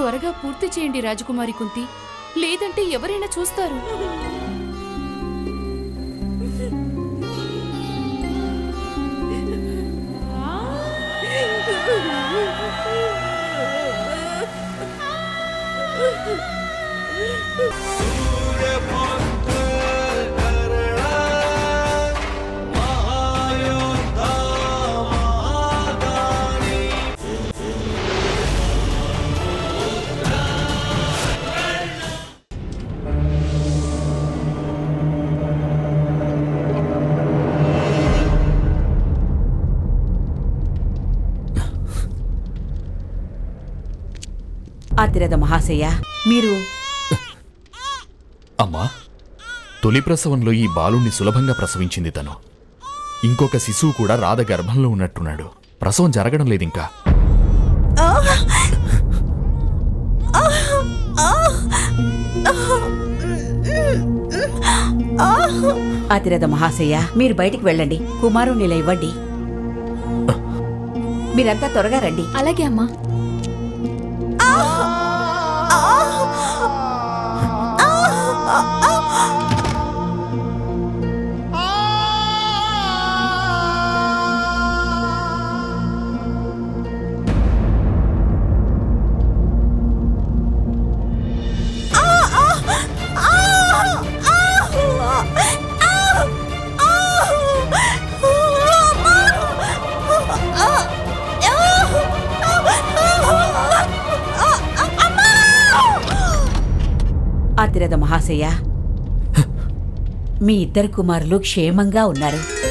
త్వరగా పూర్తి చేయండి రాజకుమారి కుంతి. లేదంటే ఎవరైనా చూస్తారు? అతిరథ మహాశయ మీరు అమ్మా తొలి ప్రసవంలో ఈ బాలుణ్ణి సులభంగా ప్రసవించింది తను. ఇంకొక శిశువు కూడా రాధ గర్భంలో ఉన్నట్టున్నాడు. ప్రసవం జరగడం లేదింకా? అతిరథ మహాశయ మీరు బయటికి వెళ్ళండి. కుమారుని ఇలా ఇవ్వండి. మీరంతా త్వరగా రండి. అలాగే అమ్మా. అతిరథ మహాశయ. మీ ఇద్దరు కుమారులు క్షేమంగా ఉన్నారు.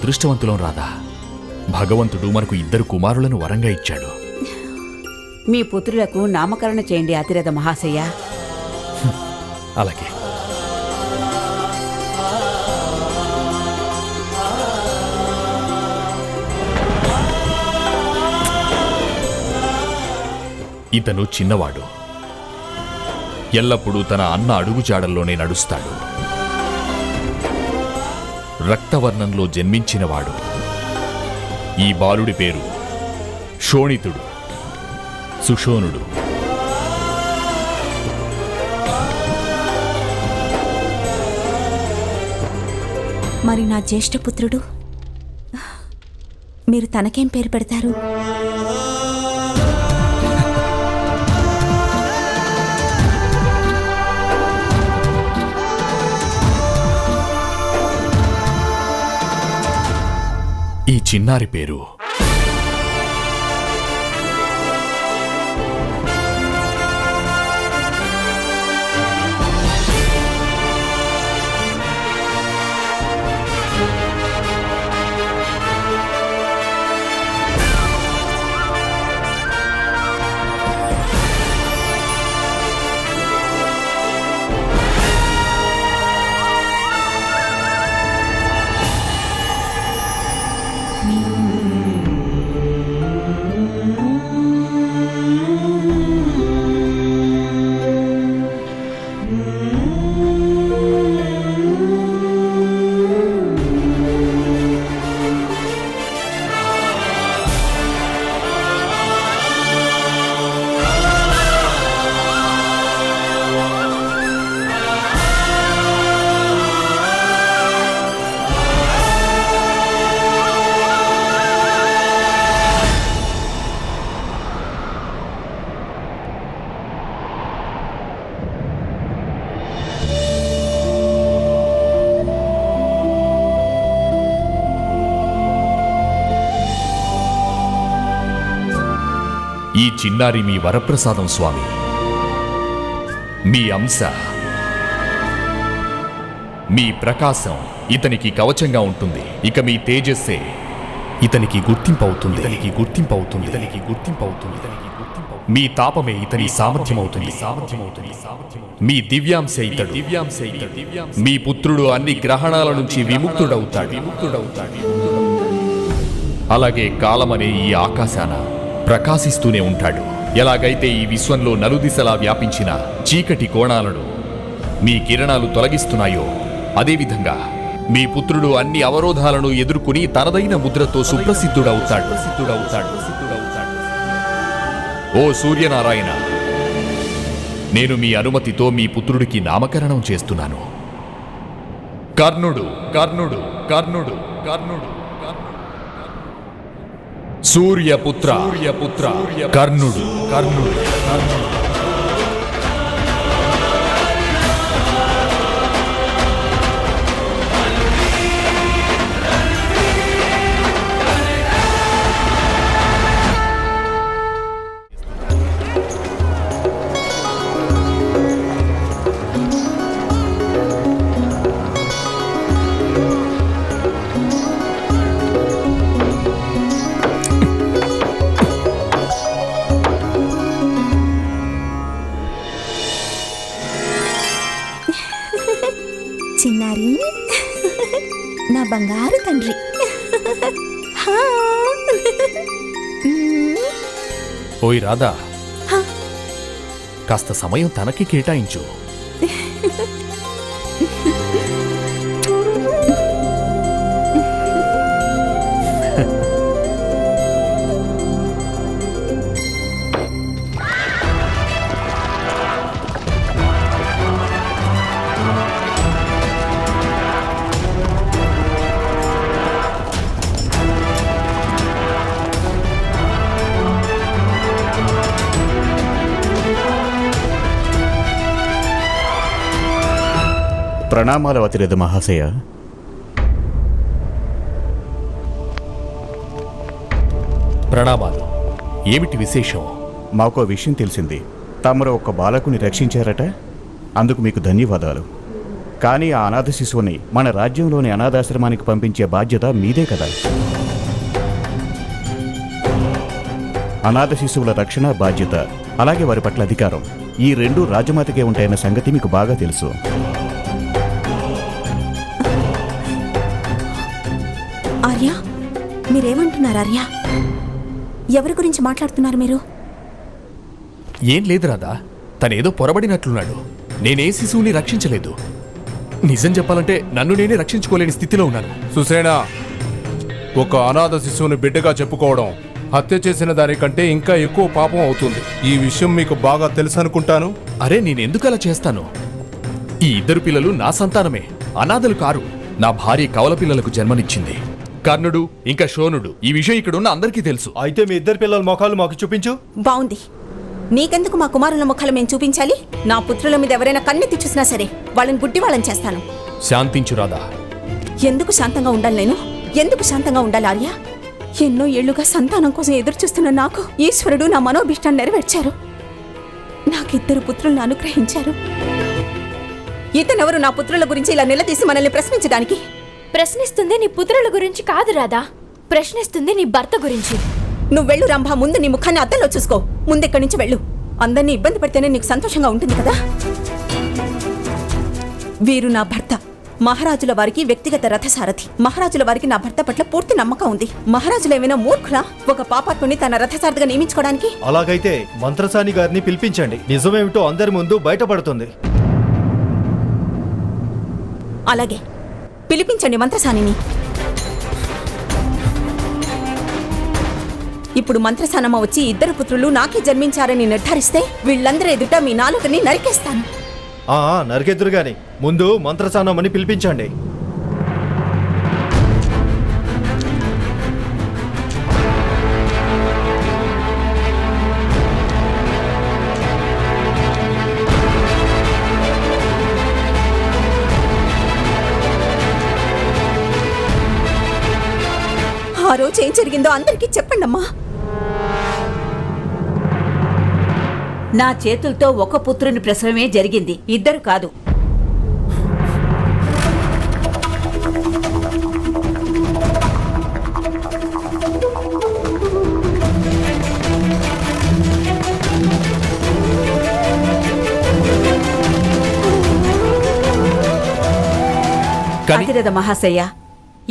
అదృష్టవంతులం రాదా భగవంతుడు మనకు ఇద్దరు కుమారులను వరంగా ఇచ్చాడు. మీ పుత్రులకు నామకరణ చేయండి అతిరథ మహాశయ. అలాగే. ఇతను చిన్నవాడు. ఎల్లప్పుడూ తన అన్న అడుగుజాడల్లోనే నడుస్తాడు. రక్తవర్ణంలో జన్మించినవాడు. ఈ బాలుడి పేరు శోణితుడు సుషోణుడు మరి నా జ్యేష్ఠపుత్రుడు? మీరు తనకేం పేరు పెడతారు? చిన్నారి పేరు చిన్నారి మీ వరప్రసాదం స్వామి. మీ అంశ. మీ ప్రకాశం ఇతనికి కవచంగా ఉంటుంది. ఇక మీ తేజస్సే. ఇతనికి గుర్తింపు అవుతుంది ఇతనికి గుర్తింపు అవుతుంది ఇతనికి గుర్తింపు అవుతుంది ఇతనికి గుర్తింపు. మీ తాపమే ఇతని సామర్థ్యం అవుతుంది సామర్థ్యం అవుతుంది మీ దివ్యాంశ ఇతడు. దివ్యాంశ ఇతడు. మీ పుత్రుడు అన్ని గ్రహణాల నుంచి విముక్తుడవుతాడు. విముక్తుడవుతాడు. అలాగే కాలమనే ఈ ఆకాశాన. ప్రకాశిస్తూనే ఉంటాడు. ఎలాగైతే ఈ విశ్వంలో నలుదిశలా వ్యాపించిన చీకటి కోణాలను మీ కిరణాలు తొలగిస్తున్నాయో అదేవిధంగా మీ పుత్రుడు అన్ని అవరోధాలను ఎదుర్కొని తనదైన ముద్రతో సుప్రసిద్ధుడవుతాడు. ఓ సూర్యనారాయణ నేను మీ అనుమతితో మీ పుత్రుడికి నామకరణం చేస్తున్నాను. కర్ణుడు కర్ణుడు కర్ణుడు కర్ణుడు. సూర్యపుత్ర సూర్యపుత్ర. కర్ణుడు. కర్ణుడు. కర్ణుడు ఓయ్ రాధా. కాస్త సమయం తనకి కేటాయించు. ప్రణామాలు అతిరథ మహాశయ. ప్రణామాలు. ఏమిటి విశేషం? మాకో విషయం తెలిసింది. తమరు ఒక బాలకుని రక్షించారట. అందుకు మీకు ధన్యవాదాలు. కానీ ఆ అనాథ శిశువుని మన రాజ్యంలోని అనాథాశ్రమానికి పంపించే బాధ్యత మీదే కదా. అనాథ శిశువుల రక్షణ బాధ్యత. అలాగే వారి పట్ల అధికారం. ఈ రెండు రాజమాతకే ఉంటాయన్న సంగతి మీకు బాగా తెలుసు. మీరేమంటున్నారు ఆర్య? ఎవరి గురించి మాట్లాడుతున్నారు మీరు? ఏం లేదు రాధా. తనేదో పొరబడినట్లున్నాడు. నేనే శిశువుని రక్షించలేదు. నిజం చెప్పాలంటే నన్ను నేనే రక్షించుకోలేని స్థితిలో ఉన్నాను. సుసేనా ఒక అనాథ శిశువుని బిడ్డగా చెప్పుకోవడం హత్య చేసిన దానికంటే ఇంకా ఎక్కువ పాపం అవుతుంది. ఈ విషయం మీకు బాగా తెలుసు అనుకుంటాను అరే నేనెందుకు అలా చేస్తాను? ఈ ఇద్దరు పిల్లలు నా సంతానమే. అనాథలు కారు. నా భార్య కవల పిల్లలకు జన్మనిచ్చింది. కర్ణుడు ఇంకా శోనుడు. ఈ విషయం ఇక్కడున్న అందరికీ తెలుసు. అయితే మీ ఇద్దరు పిల్లల మొఖాలు మాకు చూపించు. బాగుంది. నీకెందుకు మా కుమారుల ముఖాలు మేము చూపించాలి? నా పుత్రుల మీద ఎవరైనా కన్నెత్తి చూసినా సరే వాళ్ళని గుడ్డి వాళ్ళని చేస్తాను. శాంతించు రాధా. ఎందుకు శాంతంగా ఉండాలి నేను? ఎందుకు శాంతంగా ఉండాలి ఆర్య? ఎన్నో ఏళ్ళుగా సంతానం కోసం ఎదురు చూస్తున్న నాకు ఈశ్వరుడు నా మనోభిష్టాన్ని నెరవేర్చారు. నాకిద్దరు పుత్రులను అనుగ్రహించారు. ఇతనెవరు నా పుత్రుల గురించి ఇలా నిలదీసి మనల్ని ప్రశ్నించడానికి? ప్రశ్నిస్తుంది నీ పుత్రుల గురించి కాదు రాదా ప్రశ్నిస్తుంది నీ భర్త గురించి. నువ్వు వెళ్ళు రంభా ముందు నీ ముఖాన్ని అద్దంలో చూసుకో. ముందెక్కడి నుంచి వెళ్ళు. అందరినీ ఇబ్బంది పెడితేనే నీకు సంతోషంగా ఉంటుంది కదా? వీరు నా భర్త. మహారాజుల వారికి వ్యక్తిగత రథసారథి. మహారాజుల వారికి నా భర్త పట్ల పూర్తి నమ్మకం ఉంది. మహారాజులు ఏమైనా మూర్ఖులా? ఒక పాపాత్ముని తన రథసారథిగా నియమించుకోవడానికి? అలాగైతే మంత్రసాని గారిని పిలిపించండి. నిజమేమిటో అందరి ముందు బయటపడుతుంది. అలాగే. పిలిపించండి మంత్రసానిని. ఇప్పుడు మంత్రసానమ్మ వచ్చి ఇద్దరు పుత్రులు నాకే జన్మించారని నిర్ధారిస్తే వీళ్ళందరి ఎదుట మీ నాలుకని నరికేస్తాను. నరికెదురు గాని ముందు మంత్రసానమ్మని పిలిపించండి. ఆ రోజు ఏం జరిగిందో అందరికీ చెప్పండమ్మా. నా చేతులతో ఒక పుత్రుని ప్రసవమే జరిగింది. ఇద్దరు కాదు. కానీ అతిరథ మహాశయ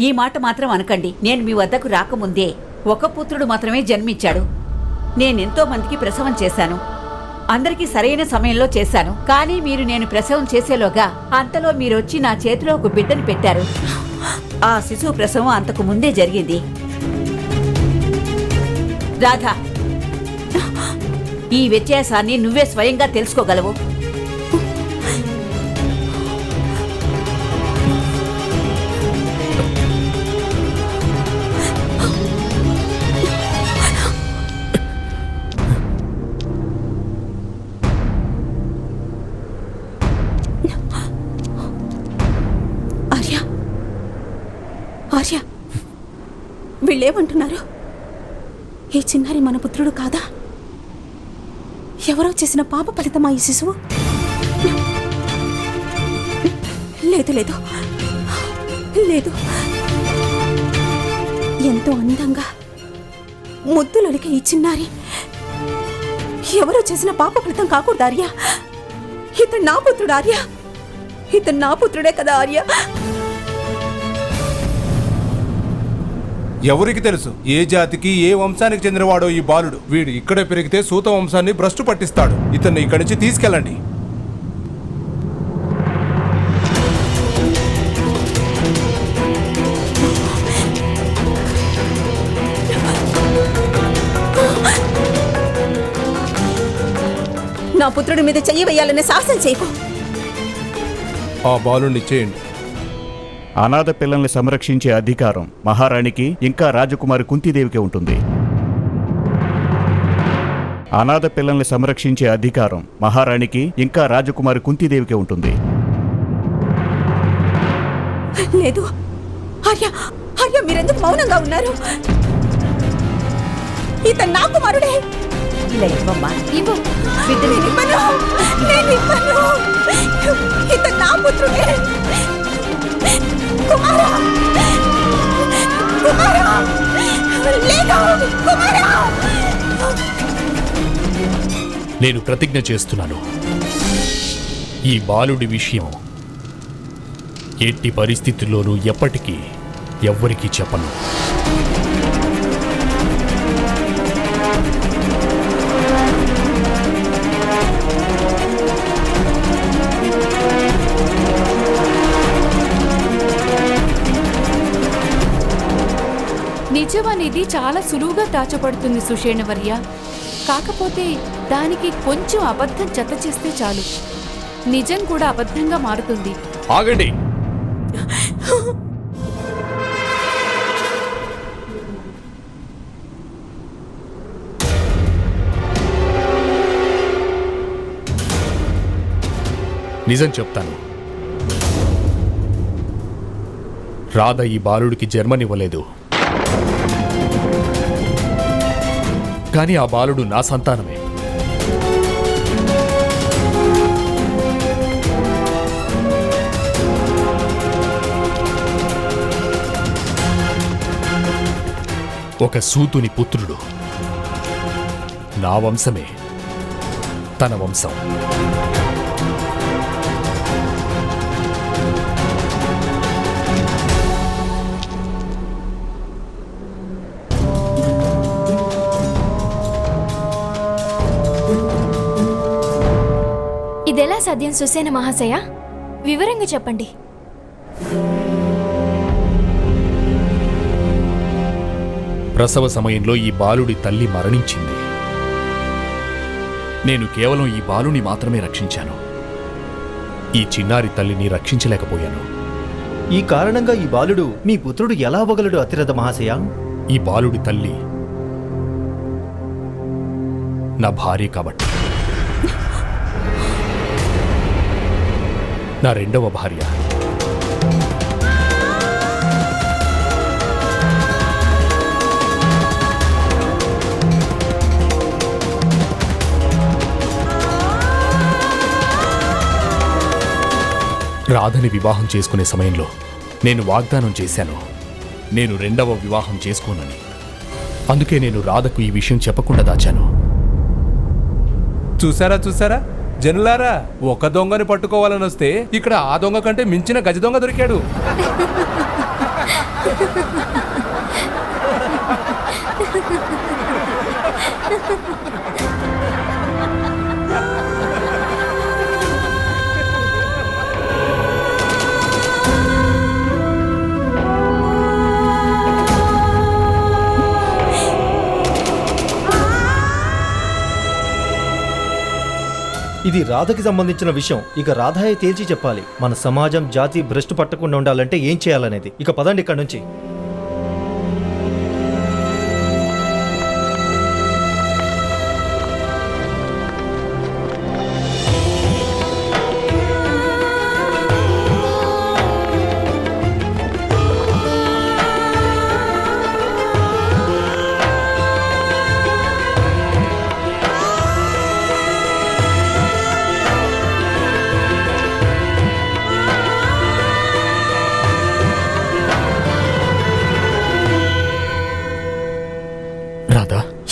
ఈ మాట మాత్రం అనకండి. నేను మీ వద్దకు రాకముందే ఒక పుత్రుడు మాత్రమే జన్మించాడు. నేనెంతో మందికి ప్రసవం చేశాను. అందరికీ సరైన సమయంలో చేశాను. కానీ మీరు నేను ప్రసవం చేసేలోగా అంతలో మీరొచ్చి నా చేతిలో ఒక బిడ్డను పెట్టారు. ఆ శిశువు ప్రసవం అంతకు ముందే జరిగింది. రాధా ఈ వ్యత్యాసాన్ని నువ్వే స్వయంగా తెలుసుకోగలవు. ఆర్య వీళ్ళేమంటున్నారు? ఈ చిన్నారి మన పుత్రుడు కాదా? ఎవరో చేసిన పాప ఫలితమా ఈ శిశువు? లేదు లేదు. లేదు. ఎంతో అందంగా ముద్దులొలికే ఈ చిన్నారి. ఎవరో చేసిన పాప ఫలితం కాకూడదు ఆర్య. ఇతను నా పుత్రుడు ఆర్య. ఇతను నా పుత్రుడే కదా ఆర్య. ఎవరికి తెలుసు? ఏ జాతికి ఏ వంశానికి చెందినవాడో ఈ బాలుడు. వీడు ఇక్కడే పెరిగితే సూత వంశాన్ని భ్రష్టు పట్టిస్తాడు. ఇతన్ని ఇక్కడి నుంచి తీసుకెళ్ళండి. నా పుత్రుడి మీద చెయ్యి వేయాలనే సాహసం చేయకు ఆ బాలుడిని చేయండి అనాథ పిల్లల్ని సంరక్షించే అధికారం మహారాణికి ఇంకా రాజకుమారి కుంతీదేవికి ఉంటుంది. అనాథ పిల్లల్ని సంరక్షించే అధికారం మహారాణికి ఇంకా రాజకుమారి కుంతీదేవికి ఉంటుంది. లేదు. ఆర్య ఆర్య మీరెందుకు మౌనంగా ఉన్నారు? ఇతను నా కుమారుడే. ఇలా ఇవ్వమ్మా. ఇవ్వు. నేను ఇవ్వను. నేను ఇవ్వను. ఇతను నేను ప్రతిజ్ఞ చేస్తున్నాను. ఈ బాలుడి విషయం ఎట్టి పరిస్థితుల్లోనూ ఎప్పటికీ ఎవ్వరికీ చెప్పను. నిజం అనేది చాలా సులువుగా దాచబడుతుంది సుషేణవర్య కాకపోతే దానికి కొంచెం అబద్ధం జత చేస్తే చాలు. నిజం కూడా అబద్ధంగా మారుతుంది. ఆగండి. నిజం చెప్తాను. రాధ ఈ బాలుడికి జన్మనివ్వలేదు. కానీ ఆ బాలుడు నా సంతానమే. ఒక సూతుని పుత్రుడు. నా వంశమే తన వంశం. ఇదెలా సాధ్యం సుసేన మహాశయ? వివరంగా చెప్పండి. ప్రసవ సమయంలో ఈ బాలుడి తల్లి మరణించింది. నేను కేవలం ఈ బాలుని మాత్రమే రక్షించాను. ఈ చిన్నారి తల్లిని రక్షించలేకపోయాను. ఈ కారణంగా ఈ బాలుడు మీ పుత్రుడు ఎలా అవ్వగలడు అతిరథ మహాశయ? ఈ బాలుడి తల్లి నా భార్య కాబట్టి. నా రెండవ భార్య. రాధని వివాహం చేసుకునే సమయంలో నేను వాగ్దానం చేశాను. నేను రెండవ వివాహం చేసుకోనని. అందుకే నేను రాధకు ఈ విషయం చెప్పకుండా దాచాను. చూసారా చూసారా? జనులారా ఒక దొంగని పట్టుకోవాలని వస్తే ఇక్కడ ఆ దొంగ కంటే మించిన గజ దొంగ దొరికాడు. ఇది రాధకి సంబంధించిన విషయం. ఇక రాధాయే తేల్చి చెప్పాలి. మన సమాజం జాతి భ్రష్టు పట్టకుండా ఉండాలంటే ఏం చేయాలనేది. ఇక పదండి ఇక్కడ నుంచి.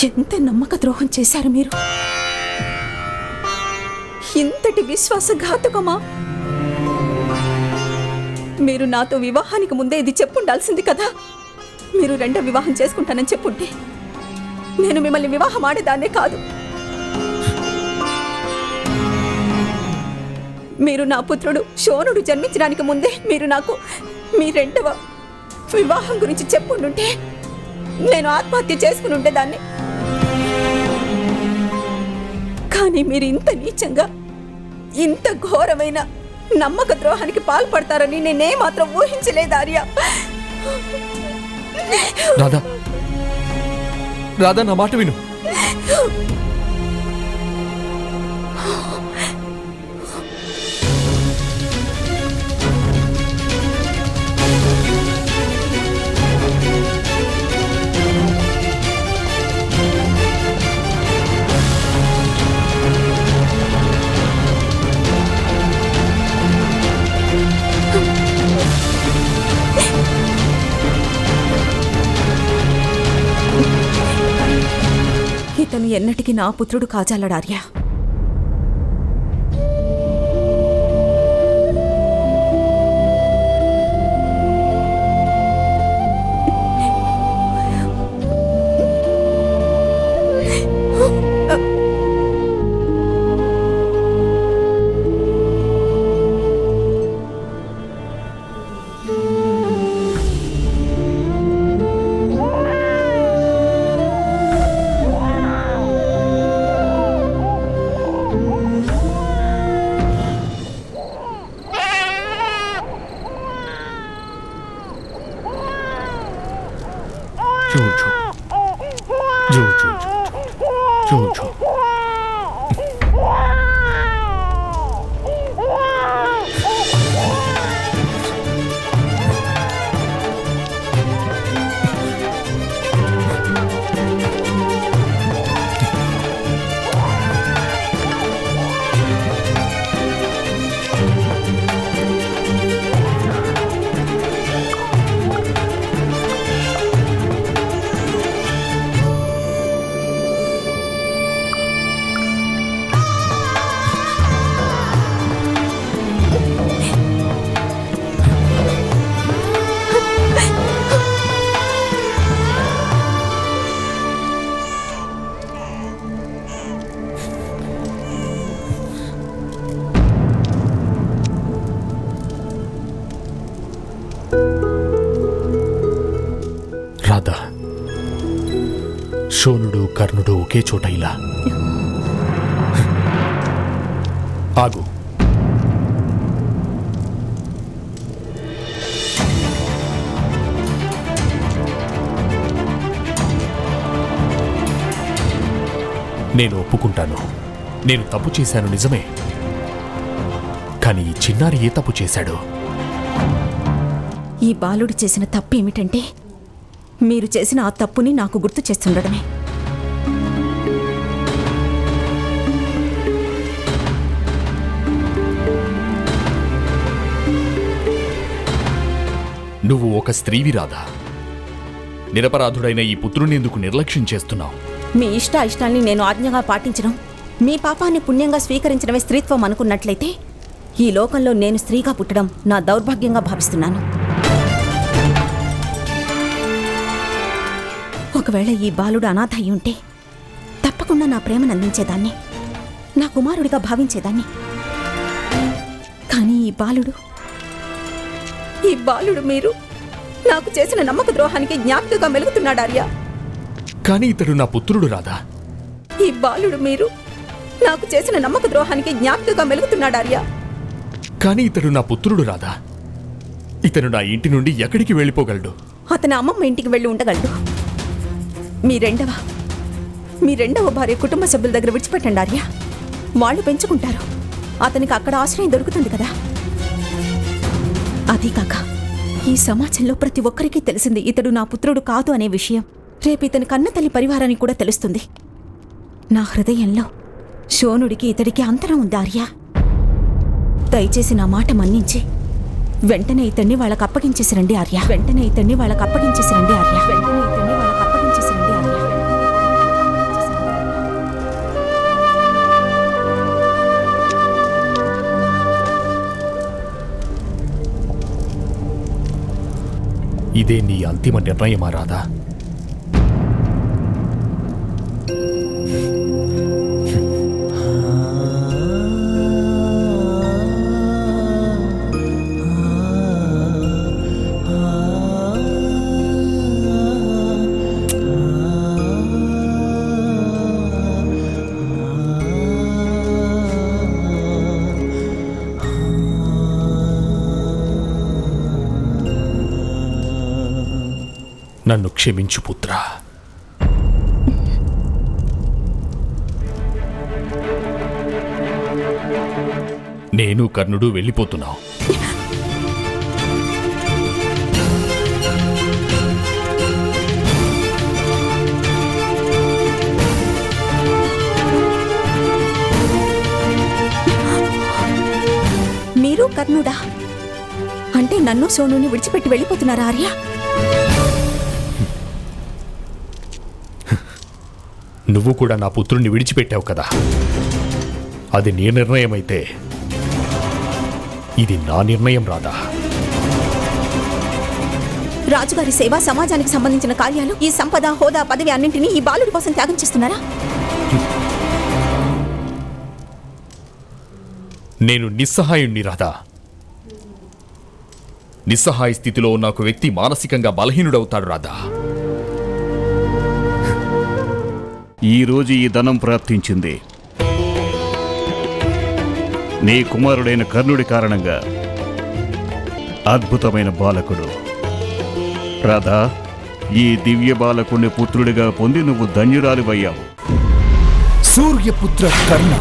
ఎంత నమ్మక ద్రోహం చేశారు మీరు? ఇంతటి విశ్వాసఘాతకమా? మీరు నాతో వివాహానికి ముందే ఇది చెప్పుండాల్సింది కదా? మీరు రెండో వివాహం చేసుకుంటానని చెప్పుంటే నేను మిమ్మల్ని వివాహం ఆడేదాన్నే కాదు. మీరు నా పుత్రుడు శోనుడు జన్మించడానికి ముందే మీరు నాకు మీ రెండవ వివాహం గురించి చెప్పుండుంటే నేను ఆత్మహత్య చేసుకుని ఉండేదాన్ని. కానీ మీరు ఇంత నీచంగా ఇంత ఘోరమైన నమ్మక ద్రోహానికి పాల్పడతారని నేనే మాత్రం ఊహించలేదు ఆర్య. రాధా. రాధా నా మాట విను. ఇతను ఎన్నటికీ నా పుత్రుడు కాజాలడార్యా 这么丑 కర్ణుడు ఒకే చోట ఇలా. ఆగు. నేను ఒప్పుకుంటాను. నేను తప్పు చేశాను నిజమే. కానీ ఈ చిన్నారి ఏ తప్పు చేశాడు? ఈ బాలుడు చేసిన తప్పు ఏమిటంటే మీరు చేసిన ఆ తప్పుని నాకు గుర్తు చేస్తుండడమే. నువ్వు ఒక స్త్రీవి రాధా. నిరపరాధుడైన ఈ పుత్రుని ఎందుకు నిర్లక్ష్యం చేస్తున్నావు? మీ ఇష్ట ఇష్టాన్ని నేను ఆజ్ఞగా పాటించడం మీ పాపాన్ని పుణ్యంగా స్వీకరించడమే స్త్రీత్వం అనుకున్నట్లయితే ఈ లోకంలో నేను స్త్రీగా పుట్టడం నా దౌర్భాగ్యంగా భావిస్తున్నాను. ఒకవేళ ఈ బాలుడు అనాథ అయి ఉంటే తప్పకుండా నా ప్రేమను అందించేదాన్ని నా కుమారుడిగా భావించేదాన్ని. కానీ ఈ బాలుడు ఈ బాలుడు మీరు. నాకు చేసిన నమ్మక ద్రోహానికి జ్ఞాపికగా మెలుగుతున్నాడు ఆర్య. కానీ ఇతడు నా పుత్రుడు రాధా. ఈ బాలుడు మీరు. నాకు చేసిన నమ్మక ద్రోహానికి జ్ఞాపికగా మెలుగుతున్నాడు ఆర్య. కానీ ఇతడు నా పుత్రుడు రాధా. ఇతను నా ఇంటి నుండి ఎక్కడికి వెళ్ళిపోగలడు? అతని అమ్మమ్మ ఇంటికి వెళ్ళి ఉండగలడు. మీ రెండవ మీ రెండవ భార్య కుటుంబ సభ్యుల దగ్గర విడిచిపెట్టండి ఆర్య. వాళ్ళు పెంచుకుంటారు. అతనికి అక్కడ ఆశ్రయం దొరుకుతుంది కదా. అదీ కాక ఈ సమాజంలో ప్రతి ఒక్కరికి తెలిసింది ఇతడు నా పుత్రుడు కాదు అనే విషయం. రేపు ఇతని కన్న తల్లి పరివారానికి కూడా తెలుస్తుంది. నా హృదయంలో శోనుడికి ఇతడికి అంతరం ఉంది ఆర్య. దయచేసి నా మాట మన్నించి. వెంటనే ఇతన్ని వాళ్ళకి అప్పగించేసి రండి ఆర్య. వెంటనే ఇతన్ని వాళ్ళకి అప్పగించేసి రండి ఆర్య. ఇదే నీ అంతిమ నిర్ణయమా రాధా? నన్ను క్షమించు పుత్ర. నేను కర్ణుడు వెళ్ళిపోతున్నావు మీరు కర్ణుడా? అంటే నన్ను సోనుని విడిచిపెట్టి వెళ్ళిపోతున్నారా ఆర్య? నువ్వు కూడా నా పుత్రుణ్ణి విడిచిపెట్టావు కదా. అది నీ నిర్ణయం అయితే ఇది నా నిర్ణయం రాదా రాజుగారి సేవ సమాజానికి సంబంధించిన కార్యాలు ఈ సంపద హోదా పదవి అన్నింటినీ ఈ బాలుడి కోసం త్యాగం చేస్తున్నారా? నేను నిస్సహాయుణ్ణి రాదా నిస్సహాయ స్థితిలో ఉన్న ఒక వ్యక్తి మానసికంగా బలహీనుడవుతాడు రాదా ఈ రోజు ఈ ధనం ప్రాప్తించింది. నీ కుమారుడైన కర్ణుడి కారణంగా అద్భుతమైన బాలకుడు. రాధా ఈ దివ్య బాలకుడిని పుత్రుడిగా పొంది నువ్వు ధన్యురాలివయ్యావు. సూర్యపుత్ర కర్ణ